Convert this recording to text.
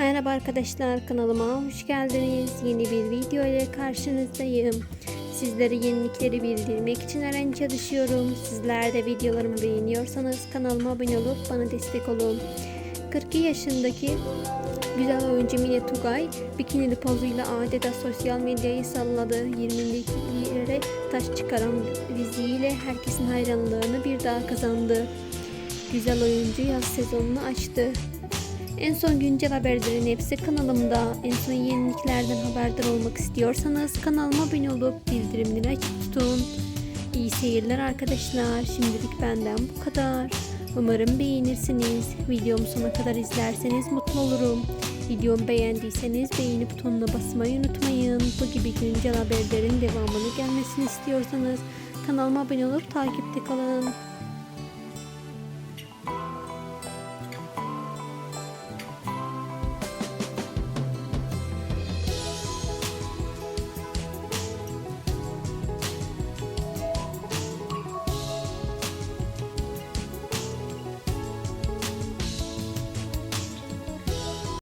Merhaba arkadaşlar kanalıma hoş geldiniz. Yeni bir video ile karşınızdayım. Sizlere yenilikleri bildirmek için öğrenci çalışıyorum. Sizler de videolarımı beğeniyorsanız kanalıma abone olup bana destek olun. 42 yaşındaki güzel oyuncu Mine Tugay bikinili pozuyla adeta sosyal medyayı salladı. 20'lere taş çıkaran diziyle herkesin hayranlığını bir daha kazandı. Güzel oyuncu yaz sezonunu açtı. En son güncel haberlerin hepsi kanalımda. En son yeniliklerden haberdar olmak istiyorsanız kanalıma abone olup bildirimleri açık tutun. İyi seyirler arkadaşlar. Şimdilik benden bu kadar. Umarım beğenirsiniz. Videomu sona kadar izlerseniz mutlu olurum. Videomu beğendiyseniz beğeni butonuna basmayı unutmayın. Bu gibi güncel haberlerin devamını gelmesini istiyorsanız kanalıma abone olup takipte kalın.